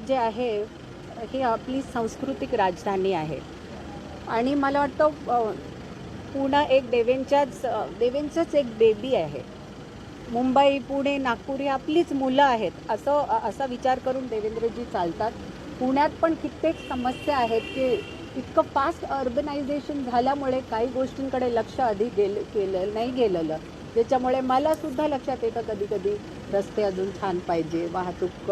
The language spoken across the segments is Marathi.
जे आहे ही आपली सांस्कृतिक राजधानी आहे. आणि मला वाटतं पुणे पुणं एक देवेंच्याच देवेंचंच एक बेबी आहे. मुंबई पुणे नागपूर ही आपलीच मुलं आहेत असं असा विचार करून देवेंद्रजी चालतात. पुण्यात पण कित्येक समस्या आहेत की इतकं फास्ट अर्बनायझेशन झाल्यामुळे काही गोष्टींकडे लक्ष आधी गेलं केलं नाही गेलेलं. ज्याच्यामुळे मलासुद्धा लक्षात येतं कधी कधी रस्ते अजून छान पाहिजे वाहतूक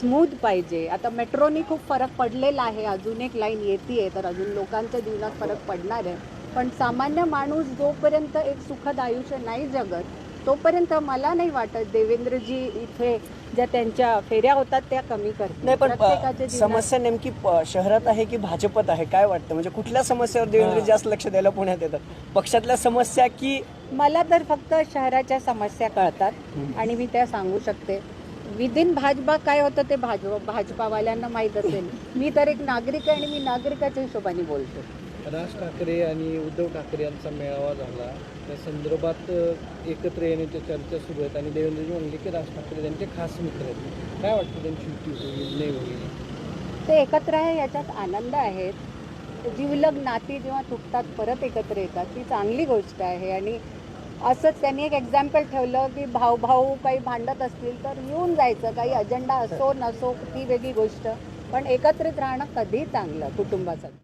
स्मूथ पाहिजे. आता मेट्रोनी खूप फरक पडलेला आहे. अजून एक लाईन येते तर अजून लोकांच्या जीवनात फरक पडणार आहे. पण सामान्य माणूस जोपर्यंत एक सुखद आयुष्य नाही जगत तोपर्यंत मला नाही वाटत देवेंद्रजी इथे ज्या त्यांच्या फेऱ्या होतात त्या कमी करतील. नाही पण समस्या नेमकी शहरात आहे की भाजपत आहे? काय वाटतं? म्हणजे कुठल्या समस्यावर देवेंद्र जास्त लक्ष द्यायला पुण्यात येतात? पक्षातल्या समस्या की मला तर फक्त शहराच्या समस्या कळतात. आणि मी त्या सांगू शकते. विदिन भाजपा काय होतं ते भाजप भाजपावाल्यांना माहीत असेल. मी तर एक नागरिक आहे आणि मी नागरिकाच्या हिशोबाने बोलतो. राज ठाकरे आणि उद्धव ठाकरे यांचा मेळावा झाला. त्या संदर्भात एकत्र येण्याच्या चर्चा सुरू आहेत आणि देवेंद्रजी म्हणले की राज ठाकरे त्यांचे खास मित्र आहेत. काय वाटतं त्यांची युती होईल नाही होईल? ते एकत्र आहे याच्यात आनंद आहे. जीवलग नाती जेव्हा तुटतात परत एकत्र येतात. ती चांगली गोष्ट आहे आणि असंच त्यांनी एक एक्झाम्पल ठेवलं की भाऊ भाऊ काही भांडत असतील तर येऊन जायचं काही अजेंडा असो नसो ती वेगळी गोष्ट. पण एकत्रित राहणं कधी चांगलं? कुटुंबासाठी